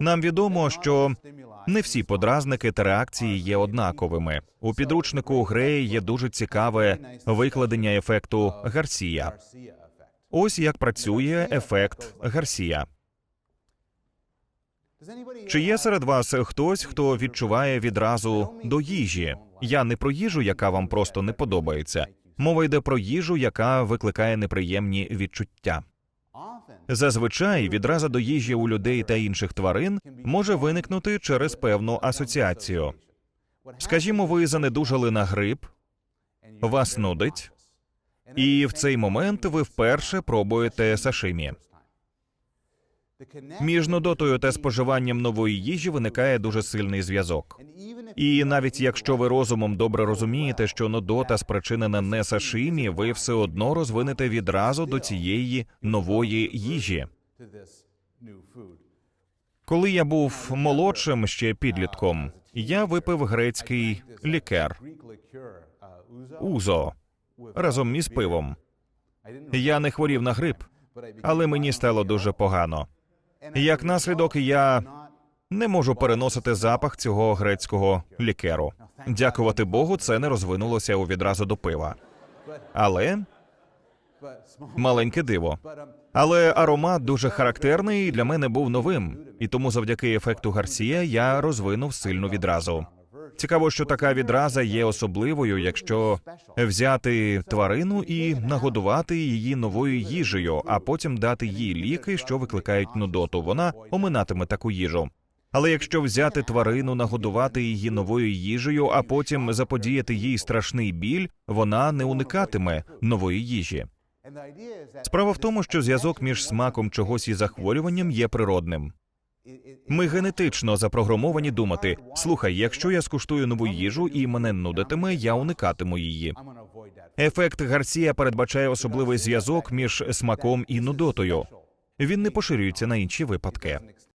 Нам відомо, що не всі подразники та реакції є однаковими. У підручнику Грея є дуже цікаве викладення ефекту Гарсія. Ось як працює ефект Гарсія. Чи є серед вас хтось, хто відчуває відразу до їжі? Я не про їжу, яка вам просто не подобається. Мова йде про їжу, яка викликає неприємні відчуття. Зазвичай відразу до їжі у людей та інших тварин може виникнути через певну асоціацію. Скажімо, ви занедужали на грип, вас нудить, і в цей момент ви вперше пробуєте сашимі. Між нудотою та споживанням нової їжі виникає дуже сильний зв'язок. І навіть якщо ви розумом добре розумієте, що нудота спричинена не сашимі, ви все одно розвинете відразу до цієї нової їжі. Коли я був молодшим ще підлітком, я випив грецький лікер узо разом із пивом. Я не хворів на грип, але мені стало дуже погано. Як наслідок, я не можу переносити запах цього грецького лікеру. Дякувати Богу, це не розвинулося відразу до пива. Але маленьке диво. Але аромат дуже характерний і для мене був новим, і тому завдяки ефекту Гарсія я розвинув сильну відразу. Цікаво, що така відраза є особливою, якщо взяти тварину і нагодувати її новою їжею, а потім дати їй ліки, що викликають нудоту. Вона оминатиме таку їжу. Але якщо взяти тварину, нагодувати її новою їжею, а потім заподіяти їй страшний біль, вона не уникатиме нової їжі. Справа в тому, що зв'язок між смаком чогось і захворюванням є природним. Ми генетично запрограмовані думати: слухай, якщо я скуштую нову їжу і мене нудитиме, я уникатиму її. Ефект Гарсія передбачає особливий зв'язок між смаком і нудотою. Він не поширюється на інші випадки.